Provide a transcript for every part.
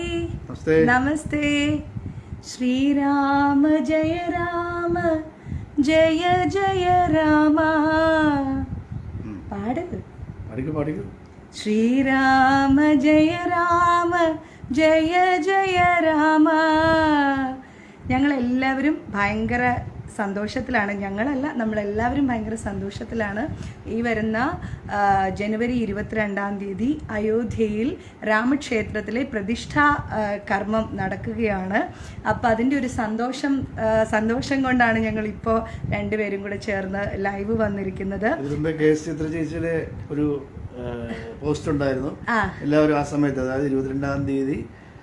Hi നമസ്തേ. ശ്രീരാമ ജയ രാമ ജയ ജയ രാമ. പാടുക ശ്രീരാമ ജയ രാമ ജയ ജയ രാമ. ഞങ്ങൾ എല്ലാവരും ഭയങ്കര സന്തോഷത്തിലാണ്. ഞങ്ങളല്ല നമ്മളെല്ലാവരും ഭയങ്കര സന്തോഷത്തിലാണ്. ഈ വരുന്ന ജനുവരി ഇരുപത്തിരണ്ടാം തീയതി അയോധ്യയിൽ രാമക്ഷേത്രത്തിലെ പ്രതിഷ്ഠാ കർമ്മം നടക്കുകയാണ്. അപ്പം അതിന്റെ ഒരു സന്തോഷം സന്തോഷം കൊണ്ടാണ് ഞങ്ങൾ ഇപ്പോൾ രണ്ടുപേരും കൂടെ ചേർന്ന് ലൈവ് വന്നിരിക്കുന്നത്. ഒരു പോസ്റ്റ് ഉണ്ടായിരുന്നു. എല്ലാവരും ആ സമയത്ത് അതായത് ഇരുപത്തിരണ്ടാം തീയതി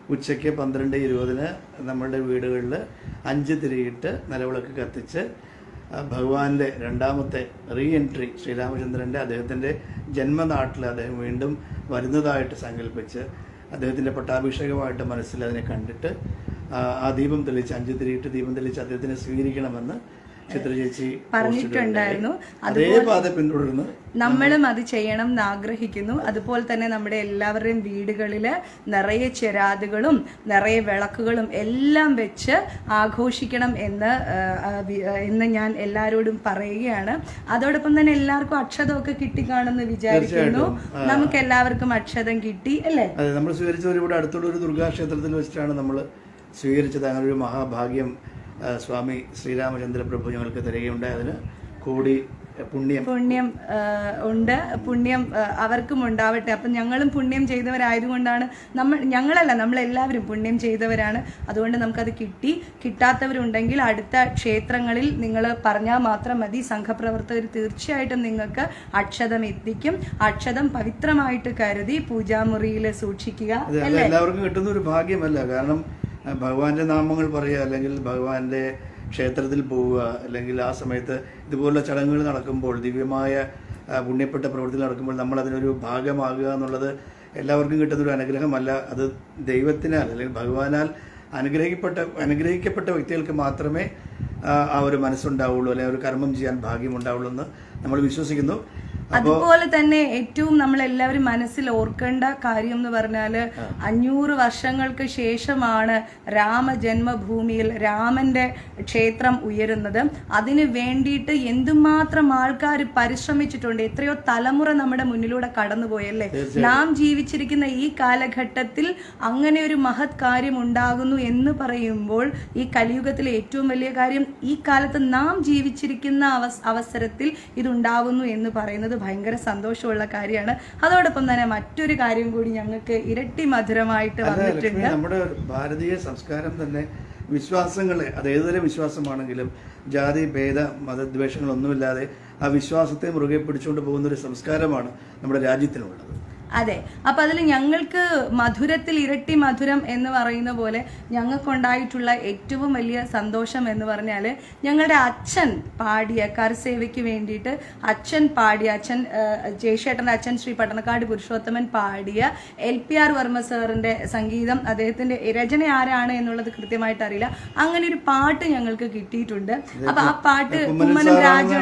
ഉച്ചയ്ക്ക് പന്ത്രണ്ട് ഇരുപതിന് നമ്മളുടെ വീടുകളിൽ അഞ്ച് തിരിയിട്ട് നിലവിളക്ക് കത്തിച്ച് ഭഗവാന്റെ രണ്ടാമത്തെ റീ എൻട്രി ശ്രീരാമചന്ദ്രന്റെ അദ്ദേഹത്തിന്റെ ജന്മനാട്ടിൽ അദ്ദേഹം വീണ്ടും വരുന്നതായിട്ട് സങ്കല്പിച്ച് അദ്ദേഹത്തിന്റെ പട്ടാഭിഷേകമായിട്ട് മനസ്സിൽ അതിനെ കണ്ടിട്ട് ആ ദീപം തെളിച്ച് അഞ്ച് തിരിയിട്ട് ദീപം തെളിച്ച് അദ്ദേഹത്തിനെ സ്വീകരിക്കണമെന്ന് ചിത്ര ചേച്ചി പറഞ്ഞിട്ടുണ്ടായിരുന്നു. അതേ പാത പിന്തുടർന്ന് നമ്മളും അത് ചെയ്യണം എന്ന് ആഗ്രഹിക്കുന്നു. അതുപോലെ തന്നെ നമ്മുടെ എല്ലാവരുടെയും വീടുകളിൽ നിറയെ ചെരാതുകളും നിറയെ വിളക്കുകളും എല്ലാം വെച്ച് ആഘോഷിക്കണം എന്ന് എന്ന് ഞാൻ എല്ലാവരോടും പറയുകയാണ്. അതോടൊപ്പം തന്നെ എല്ലാവർക്കും അക്ഷതമൊക്കെ കിട്ടിക്കാണെന്ന് വിചാരിക്കുന്നു. നമുക്ക് എല്ലാവർക്കും അക്ഷതം കിട്ടി അല്ലേ? അതെ നമ്മൾ സ്വീകരിച്ചത് ഇവിടെ അടുത്തുള്ള ഒരു ദുർഗാക്ഷേത്രത്തിൽ വെച്ചിട്ടാണ് നമ്മൾ സ്വീകരിച്ചത്. അങ്ങനെ ഒരു മഹാഭാഗ്യം സ്വാമി ശ്രീരാമചന്ദ്ര പ്രഭു ഞങ്ങൾക്ക് തരികയുണ്ടായി. അതിന് കൂടി പുണ്യം. പുണ്യം ഉണ്ട്. പുണ്യം അവർക്കും ഉണ്ടാവട്ടെ. അപ്പം ഞങ്ങളും പുണ്യം ചെയ്തവരായതുകൊണ്ടാണ് നമ്മൾ ഞങ്ങളല്ല നമ്മളെല്ലാവരും പുണ്യം ചെയ്തവരാണ്. അതുകൊണ്ട് നമുക്കത് കിട്ടി. കിട്ടാത്തവരുണ്ടെങ്കിൽ അടുത്ത ക്ഷേത്രങ്ങളിൽ നിങ്ങൾ പറഞ്ഞാൽ മാത്രം മതി. സംഘപ്രവർത്തകർ തീർച്ചയായിട്ടും നിങ്ങൾക്ക് അക്ഷതം എത്തിക്കും. അക്ഷതം പവിത്രമായിട്ട് കരുതി പൂജാമുറിയിൽ സൂക്ഷിക്കുക. എല്ലാവർക്കും കിട്ടുന്ന ഒരു ഭാഗ്യമല്ല. കാരണം ഭഗവാന്റെ നാമങ്ങൾ പറയുക അല്ലെങ്കിൽ ഭഗവാന്റെ ക്ഷേത്രത്തിൽ പോവുക അല്ലെങ്കിൽ ആ സമയത്ത് ഇതുപോലുള്ള ചടങ്ങുകൾ നടക്കുമ്പോൾ ദിവ്യമായ പുണ്യപ്പെട്ട പ്രവൃത്തികൾ നടക്കുമ്പോൾ നമ്മൾ അതിനൊരു ഭാഗമാകുക എന്നുള്ളത് എല്ലാവർക്കും കിട്ടുന്നൊരു അനുഗ്രഹമല്ല. അത് ദൈവത്തിനാൽ അല്ലെങ്കിൽ ഭഗവാനാൽ അനുഗ്രഹിക്കപ്പെട്ട അനുഗ്രഹിക്കപ്പെട്ട വ്യക്തികൾക്ക് മാത്രമേ ആ ഒരു മനസ്സുണ്ടാവുള്ളൂ അല്ലെങ്കിൽ ഒരു കർമ്മം ചെയ്യാൻ ഭാഗ്യമുണ്ടാവുള്ളൂ എന്ന് നമ്മൾ വിശ്വസിക്കുന്നു. അതുപോലെ തന്നെ ഏറ്റവും നമ്മൾ എല്ലാവരും മനസ്സിൽ ഓർക്കേണ്ട കാര്യം എന്ന് പറഞ്ഞാൽ അഞ്ഞൂറ് വർഷങ്ങൾക്ക് ശേഷമാണ് രാമജന്മഭൂമിയിൽ രാമന്റെ ക്ഷേത്രം ഉയരുന്നത്. അതിനു വേണ്ടിയിട്ട് എന്തുമാത്രം ആൾക്കാർ പരിശ്രമിച്ചിട്ടുണ്ട് എത്രയോ തലമുറ നമ്മുടെ മുന്നിലൂടെ കടന്നുപോയല്ലേ? നാം ജീവിച്ചിരിക്കുന്ന ഈ കാലഘട്ടത്തിൽ അങ്ങനെ ഒരു മഹത് കാര്യം ഉണ്ടാകുന്നു എന്ന് പറയുമ്പോൾ ഈ കലിയുഗത്തിലെ ഏറ്റവും വലിയ കാര്യം ഈ കാലത്ത് നാം ജീവിച്ചിരിക്കുന്ന അവസ് അവസരത്തിൽ ഇതുണ്ടാവുന്നു എന്ന് പറയുന്നത് ഭയങ്കര സന്തോഷമുള്ള കാര്യമാണ്. അതോടൊപ്പം തന്നെ മറ്റൊരു കാര്യം കൂടി ഞങ്ങൾക്ക് ഇരട്ടി മധുരമായിട്ട് വന്നിട്ടുണ്ട്. നമ്മുടെ ഭാരതീയ സംസ്കാരം തന്നെ വിശ്വാസങ്ങളെ അത് ഏതുതരം വിശ്വാസമാണെങ്കിലും ജാതി ഭേദ മതദ്വേഷങ്ങളൊന്നുമില്ലാതെ ആ വിശ്വാസത്തെ മുറുകെ പിടിച്ചുകൊണ്ട് പോകുന്ന ഒരു സംസ്കാരമാണ് നമ്മുടെ രാജ്യത്തിനുള്ളത്. അതെ. അപ്പൊ അതിൽ ഞങ്ങൾക്ക് മധുരത്തിൽ ഇരട്ടി മധുരം എന്ന് പറയുന്ന പോലെ ഞങ്ങൾക്കുണ്ടായിട്ടുള്ള ഏറ്റവും വലിയ സന്തോഷം എന്ന് പറഞ്ഞാൽ ഞങ്ങളുടെ അച്ഛൻ പാടിയ കർസേവയ്ക്ക് വേണ്ടിയിട്ട് അച്ഛൻ പാടിയ അച്ഛൻ ജയശേട്ടന്റെ അച്ഛൻ ശ്രീ പട്ടണക്കാട് പുരുഷോത്തമൻ പാടിയ എൽ പി ആർ വർമ്മ സാറിന്റെ സംഗീതം അദ്ദേഹത്തിന്റെ രചന ആരാണ് എന്നുള്ളത് കൃത്യമായിട്ട് അറിയില്ല. അങ്ങനെ ഒരു പാട്ട് ഞങ്ങൾക്ക് കിട്ടിയിട്ടുണ്ട്. അപ്പൊ ആ പാട്ട് കുമ്മനം രാജ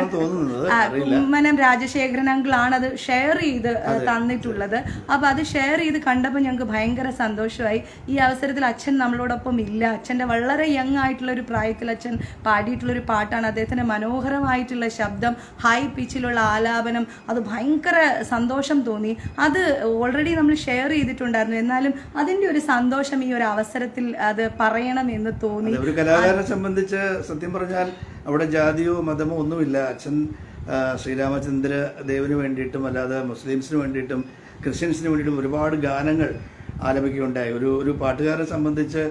കുമ്മനം രാജശേഖരൻ അങ്കിളാണ് അത് ഷെയർ ചെയ്ത് തന്നിട്ടുള്ളത്. അപ്പൊ അത് ഷെയർ ചെയ്ത് കണ്ടപ്പോൾ ഞങ്ങൾക്ക് ഭയങ്കര സന്തോഷമായി. ഈ അവസരത്തിൽ അച്ഛൻ നമ്മളോടൊപ്പം ഇല്ല. അച്ഛന്റെ വളരെ യങ് ആയിട്ടുള്ള ഒരു പ്രായത്തിൽ അച്ഛൻ പാടിയിട്ടുള്ള ഒരു പാട്ടാണ് അദ്ദേഹത്തിന്റെ മനോഹരമായിട്ടുള്ള ശബ്ദം ഹൈ പിച്ചിലുള്ള ആലാപനം. അത് ഭയങ്കര സന്തോഷം തോന്നി. അത് ഓൾറെഡി നമ്മൾ ഷെയർ ചെയ്തിട്ടുണ്ടായിരുന്നു. എന്നാലും അതിന്റെ ഒരു സന്തോഷം ഈ ഒരു അവസരത്തിൽ അത് പറയണം എന്ന് തോന്നി. ഒരു കലാകാരനെ സംബന്ധിച്ച് സത്യം പറഞ്ഞാൽ അവിടെ ജാതിയോ മതമോ ഒന്നുമില്ല. അച്ഛൻ ശ്രീരാമചന്ദ്ര ദേവിന് വേണ്ടിയിട്ടും അല്ലാതെ മുസ്ലിംസിന് വേണ്ടിയിട്ടും ക്രിസ്ത്യൻസിന് വേണ്ടിയിട്ടും ഒരുപാട് ഗാനങ്ങൾ ആലപിക്കുകയുണ്ടായി. ഒരു ഒരു പാട്ടുകാരെ സംബന്ധിച്ച്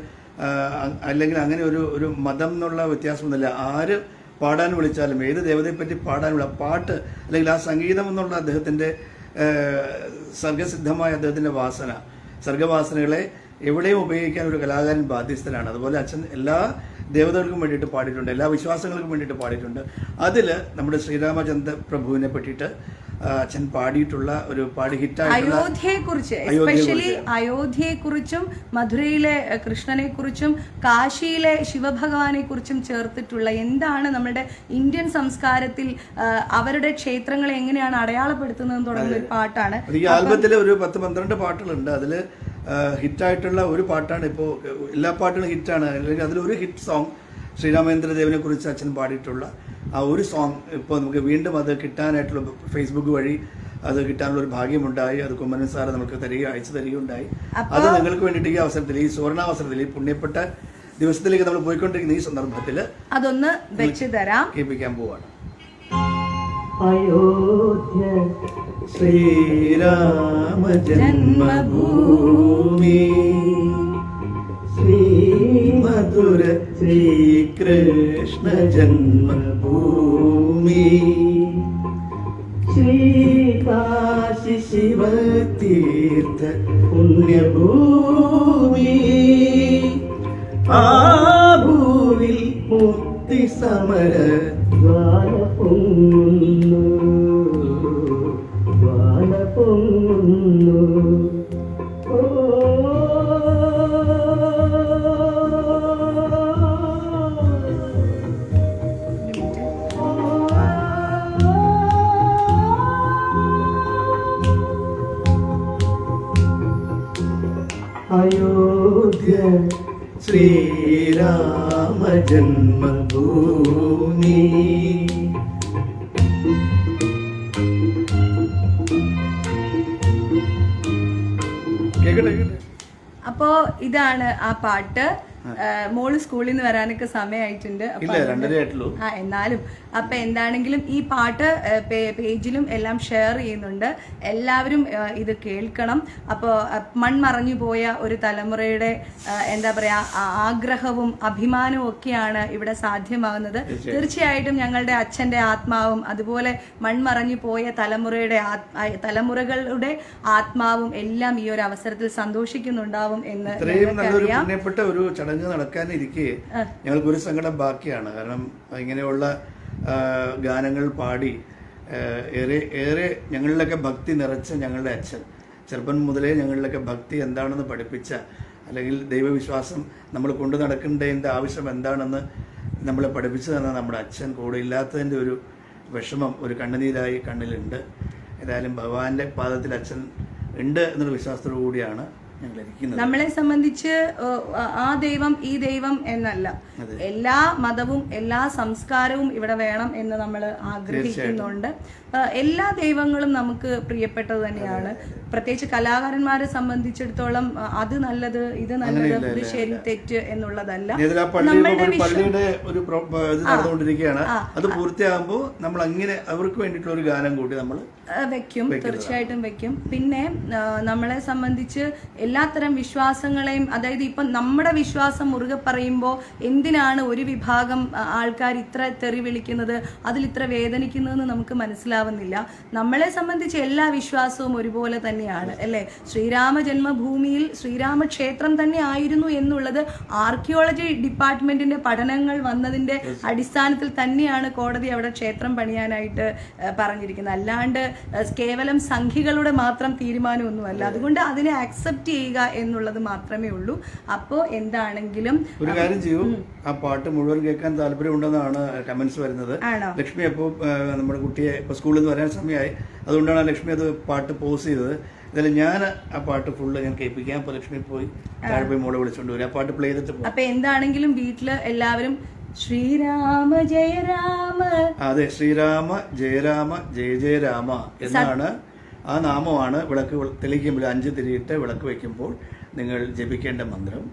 അല്ലെങ്കിൽ അങ്ങനെ ഒരു ഒരു മതം എന്നുള്ള വ്യത്യാസമൊന്നുമില്ല. ആര് പാടാൻ വിളിച്ചാലും ഏത് ദേവതയെപ്പറ്റി പാടാനുള്ള പാട്ട് അല്ലെങ്കിൽ ആ സംഗീതം എന്നുള്ള അദ്ദേഹത്തിന്റെ സർഗസിദ്ധമായ അദ്ദേഹത്തിന്റെ വാസന. സർഗവാസനകളെ എവിടെയും ഉപയോഗിക്കാൻ ഒരു കലാകാരൻ ബാധ്യസ്ഥനാണ്. അതുപോലെ അച്ഛൻ എല്ലാ ദേവതകൾക്കും വേണ്ടിയിട്ട് പാടിയിട്ടുണ്ട് എല്ലാ വിശ്വാസങ്ങൾക്കും വേണ്ടിയിട്ട് പാടിയിട്ടുണ്ട്. അതിൽ നമ്മുടെ ശ്രീരാമചന്ദ്ര പ്രഭുവിനെ പറ്റിയിട്ട് അച്ഛൻ പാടിയിട്ടുള്ള ഒരു പാടി ഹിറ്റായിട്ടുള്ള അയോധ്യയെക്കുറിച്ച് എസ്പെഷ്യലി അയോധ്യയെക്കുറിച്ചും മധുരയിലെ കൃഷ്ണനെ കുറിച്ചും കാശിയിലെ ശിവഭഗവാനെ കുറിച്ചും ചേർത്തിട്ടുള്ള എന്താണ് നമ്മുടെ ഇന്ത്യൻ സംസ്കാരത്തിൽ അവരുടെ ക്ഷേത്രങ്ങളെ എങ്ങനെയാണ് അടയാളപ്പെടുത്തുന്നത് തുടങ്ങുന്ന ഒരു പാട്ടാണ്. ഈ ആൽബത്തിൽ ഒരു പത്ത് പന്ത്രണ്ട് പാട്ടുകളുണ്ട്. അതിൽ ഹിറ്റായിട്ടുള്ള ഒരു പാട്ടാണ് ഇപ്പോൾ എല്ലാ പാട്ടുകളും ഹിറ്റാണ്. അല്ലെങ്കിൽ അതിലൊരു ഹിറ്റ് സോങ് ശ്രീരാമേന്ദ്രദേവനെ കുറിച്ച് അച്ഛൻ പാടിയിട്ടുള്ള ആ ഒരു സോങ് ഇപ്പോൾ നമുക്ക് വീണ്ടും അത് കിട്ടാനായിട്ടുള്ള ഫേസ്ബുക്ക് വഴി അത് കിട്ടാനുള്ള ഒരു ഭാഗ്യമുണ്ടായി. അത് കുമ്മനൻ സാറ് നമുക്ക് തരിക അയച്ചു തരികയുണ്ടായി. അത് നിങ്ങൾക്ക് വേണ്ടിയിട്ട് ഈ അവസരത്തിൽ ഈ സുവർണാവസരത്തിൽ ഈ പുണ്യപ്പെട്ട ദിവസത്തിലേക്ക് നമ്മൾ പോയിക്കൊണ്ടിരിക്കുന്ന ഈ സന്ദർഭത്തിൽ അതൊന്ന് വെച്ച് തരാം. കേൾപ്പിക്കാൻ പോവാണ്. അയോധ്യ ശ്രീരാമ ജന്മഭൂമി. ശ്രീമധുര ശ്രീകൃഷ്ണ ജന്മഭൂമി ശ്രീകാശി ശിവതീർത്ഥ പുണ്യഭൂമി ആ ഭൂവിൽ മുക്തി സമര ദ്വാര പൊങ്ങുന്നു കേക്കട്ടെ. അപ്പോ ഇതാണ് ആ പാട്ട്. മോൾ സ്കൂളിൽ നിന്ന് വരാനൊക്കെ സമയമായിട്ടുണ്ട്. ആ എന്നാലും അപ്പൊ എന്താണെങ്കിലും ഈ പാട്ട് പേജിലും എല്ലാം ഷെയർ ചെയ്യുന്നുണ്ട്. എല്ലാവരും ഇത് കേൾക്കണം. അപ്പോൾ മൺമറഞ്ഞു പോയ ഒരു തലമുറയുടെ എന്താ പറയാ ആഗ്രഹവും അഭിമാനവും ഒക്കെയാണ് ഇവിടെ സാധ്യമാകുന്നത്. തീർച്ചയായിട്ടും ഞങ്ങളുടെ അച്ഛന്റെ ആത്മാവും അതുപോലെ മൺമറഞ്ഞു പോയ തലമുറയുടെ തലമുറകളുടെ ആത്മാവും എല്ലാം ഈ ഒരു അവസരത്തിൽ സന്തോഷിക്കുന്നുണ്ടാവും എന്ന് ഇത്രയും ചടങ്ങ് നടക്കാനിരിക്കെ ഞങ്ങൾക്ക് ഒരു സങ്കടം ബാക്കിയാണ്. കാരണം ഇങ്ങനെയുള്ള ഗാനങ്ങൾ പാടി ഏറെ ഏറെ ഞങ്ങളിലൊക്കെ ഭക്തി നിറച്ച ഞങ്ങളുടെ അച്ഛൻ. ചെറുപ്പം മുതലേ ഞങ്ങളിലൊക്കെ ഭക്തി എന്താണെന്ന് പഠിപ്പിച്ച അല്ലെങ്കിൽ ദൈവവിശ്വാസം നമ്മൾ കൊണ്ടു നടക്കേണ്ടതിന്റെ ആവശ്യം എന്താണെന്ന് നമ്മളെ പഠിപ്പിച്ചു തന്ന നമ്മുടെ അച്ഛൻ കൂടെ ഇല്ലാത്തതിന്റെ ഒരു വിഷമം ഒരു കണ്ണുനീരായി കണ്ണിലുണ്ട്. ഏതായാലും ഭഗവാന്റെ പാദത്തിൽ അച്ഛൻ ഉണ്ട് എന്നൊരു വിശ്വാസത്തോടു കൂടിയാണ്. നമ്മളെ സംബന്ധിച്ച് ആ ദൈവം ഈ ദൈവം എന്നല്ല. എല്ലാ മതവും എല്ലാ സംസ്കാരവും ഇവിടെ വേണം എന്ന് നമ്മൾ ആഗ്രഹിക്കുന്നുണ്ട്. എല്ലാ ദൈവങ്ങളും നമുക്ക് പ്രിയപ്പെട്ടത് തന്നെയാണ്. പ്രത്യേകിച്ച് കലാകാരന്മാരെ സംബന്ധിച്ചിടത്തോളം അത് നല്ലത് ഇത് നല്ലത് ഇത് ശരി തെറ്റ് എന്നുള്ളതല്ല. പള്ളിയുടെ ഒരു നടന്നുകൊണ്ടിരിക്കുകയാണ്. അത് പൂർത്തിയാകുമ്പോൾ നമ്മൾ അങ്ങനെ അവർക്ക് വേണ്ടിയിട്ടുള്ള ഒരു ഗാനം കൂടി നമ്മൾ വെക്കും. തീർച്ചയായിട്ടും വെക്കും. പിന്നെ നമ്മളെ സംബന്ധിച്ച് എല്ലാത്തരം വിശ്വാസങ്ങളെയും അതായത് ഇപ്പം നമ്മുടെ വിശ്വാസം മുറുകെ പറയുമ്പോൾ എന്തിനാണ് ഒരു വിഭാഗം ആൾക്കാർ ഇത്ര തെറി വിളിക്കുന്നത് അതിൽ ഇത്ര വേദനിക്കുന്നതെന്ന് നമുക്ക് മനസ്സിലാവുന്നില്ല. നമ്മളെ സംബന്ധിച്ച് എല്ലാ വിശ്വാസവും ഒരുപോലെ തന്നെയാണ് അല്ലേ? ശ്രീരാമ ജന്മഭൂമിയിൽ ശ്രീരാമ ക്ഷേത്രം തന്നെ ആയിരുന്നു എന്നുള്ളത് ആർക്കിയോളജി ഡിപ്പാർട്ട്മെന്റിന്റെ പഠനങ്ങൾ വന്നതിന്റെ അടിസ്ഥാനത്തിൽ തന്നെയാണ് കോടതി അവിടെ ക്ഷേത്രം പണിയാനായിട്ട് പറഞ്ഞിരിക്കുന്നത്. അല്ലാണ്ട് കേവലം സംഖ്യകളുടെ മാത്രം തീരുമാനമൊന്നുമല്ല. അതുകൊണ്ട് അതിനെ അക്സെപ്റ്റ് ചെയ്യുക എന്നുള്ളത് മാത്രമേ ഉള്ളൂ. അപ്പോ എന്താണെങ്കിലും ഒരു കാര്യം ചെയ്യൂ. ആ പാട്ട് മുഴുവൻ കേൾക്കാൻ താല്പര്യമുണ്ടെന്നാണ് കമന്റ്സ് വരുന്നത്. ലക്ഷ്മി അപ്പോൾ നമ്മുടെ കുട്ടിയെ ഇപ്പോൾ സ്കൂളിൽ നിന്ന് വരാൻ സമയമായി. അതുകൊണ്ടാണ് ലക്ഷ്മി അത് പാട്ട് പോസ് ചെയ്തത്. എന്തായാലും ഞാൻ ആ പാട്ട് ഫുള്ള് ഞാൻ കേൾപ്പിക്കാൻ പ്രലക്ഷ്മി ലക്ഷ്മി പോയി താഴെ പോയി മോളെ വിളിച്ചുകൊണ്ട് വരും. ആ പാട്ട് പ്ലേ ചെയ്തിട്ട് പോകും അപ്പൊ എന്താണെങ്കിലും വീട്ടിൽ എല്ലാവരും ശ്രീരാമ ജയ രാമ. അതെ ശ്രീരാമ ജയരാമ ജയ ജയ രാമ എന്നാണ് ആ നാമമാണ് വിളക്ക് തെളിയിക്കുമ്പോൾ അഞ്ച് തിരിയിട്ട് വിളക്ക് വെക്കുമ്പോൾ നിങ്ങൾ ജപിക്കേണ്ട മന്ത്രം.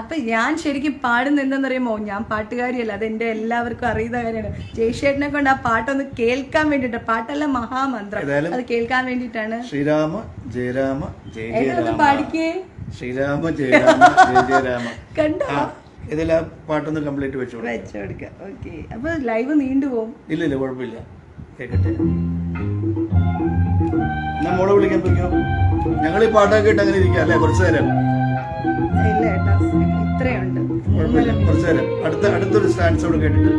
അപ്പൊ ഞാൻ ശരിക്കും പാടുന്ന എന്തെന്നറിയുമോ ഞാൻ പാട്ടുകാരിയല്ല അത് എന്റെ എല്ലാവർക്കും അറിയുന്ന കാര്യമാണ്. ജയശേട്ടനെ കൊണ്ട് ആ പാട്ടൊന്ന് കേൾക്കാൻ വേണ്ടിട്ട് പാട്ടല്ല മഹാമന്ത്രം. അത് കേൾക്കാൻ വേണ്ടിട്ടാണ് ശ്രീരാമ ജയരാമ പാടിക്കേ? ശ്രീരാമ ജയരാമ ജയ ജയ കണ്ടോ? ഇതെല്ലാം പാട്ടൊന്ന് കംപ്ലീറ്റ് വെച്ചു കൊടുക്കാം. വെച്ചു കൊടുക്കാം. ഓക്കെ. അപ്പൊ ലൈവ് നീണ്ടുപോകും ഇല്ല ഇല്ല കുഴപ്പമില്ല. കേക്കട്ടെ. നമ്മളെ മോളെ വിളിക്കാൻ പറ്റുമോ ഞങ്ങൾ ഈ പാട്ടൊക്കെ ഇട്ട് അങ്ങനെ ഇരിക്കാം അല്ലേ? കുറച്ചു നേരം. ഇല്ല ഏട്ടാ ഇത്രയുണ്ട്. കുഴപ്പമില്ല. കുറച്ചു നേരം. അടുത്ത അടുത്തൊരു സ്റ്റാൻസ് അവിടെ കേട്ടിട്ട്.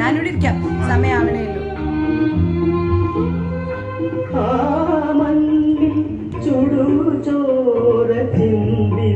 ഞാനിവിടെ ഇരിക്കാം. സമയാവണേ ചുടുചോര ചിന്തി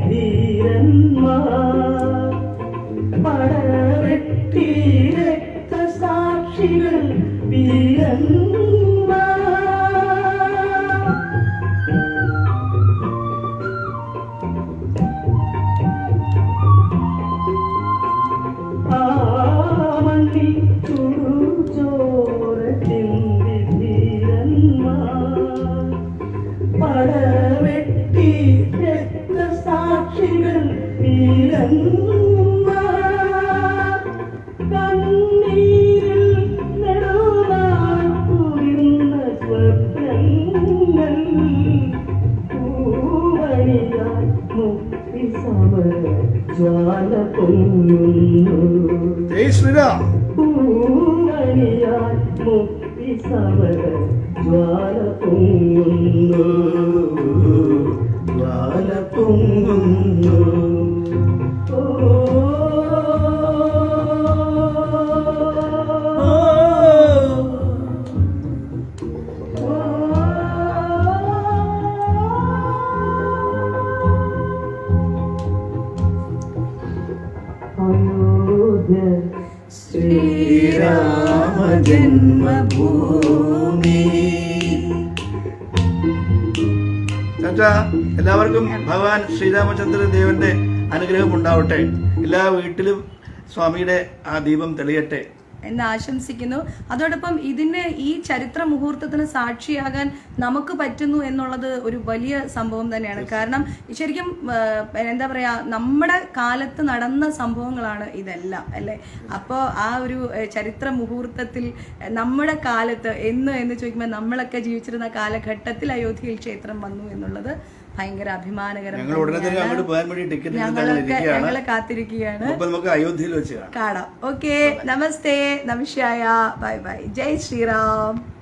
ജ്വാല പൊങ്ങുന്നു ജയ് ശ്രീരാം. പൂവണിയാൽ മുക്തി സമര ജ്വാല ചാച്ചാ എല്ലാവർക്കും ഭഗവാൻ ശ്രീരാമചന്ദ്ര ദേവന്റെ അനുഗ്രഹം ഉണ്ടാവട്ടെ. എല്ലാ വീട്ടിലും സ്വാമിയുടെ ആ ദീപം തെളിയട്ടെ. എന്ന് ആശംസിക്കുന്നു. അതോടൊപ്പം ഇതിന് ഈ ചരിത്ര മുഹൂർത്തത്തിന് സാക്ഷിയാകാൻ നമുക്ക് പറ്റുന്നു എന്നുള്ളത് ഒരു വലിയ സംഭവം തന്നെയാണ്. കാരണം ശരിക്കും എന്താ പറയാ നമ്മുടെ കാലത്ത് നടന്ന സംഭവങ്ങളാണ് ഇതെല്ലാം അല്ലേ? അപ്പോൾ ആ ഒരു ചരിത്ര മുഹൂർത്തത്തിൽ നമ്മുടെ കാലത്ത് എന്ന് എന്ന് ചോദിക്കുമ്പോൾ നമ്മളൊക്കെ ജീവിച്ചിരുന്ന കാലഘട്ടത്തിൽ അയോധ്യയിൽ ക്ഷേത്രം വന്നു എന്നുള്ളത് ഭയങ്കര അഭിമാനകരം ഞങ്ങൾ ഉടനെ തന്നെ അങ്ങോട്ട് പോകാൻ വേണ്ടി ടിക്കറ്റ് ഞങ്ങളൊക്കെ ഇരിക്കുകയാണ്. ഞങ്ങളെ കാത്തിരിക്കുകയാണ്. അയോധ്യയിൽ വെച്ച് കാണാം. കാണാം. ഓക്കെ നമസ്തേ നമസ്യായ. Bye bye. ജയ് ശ്രീറാം.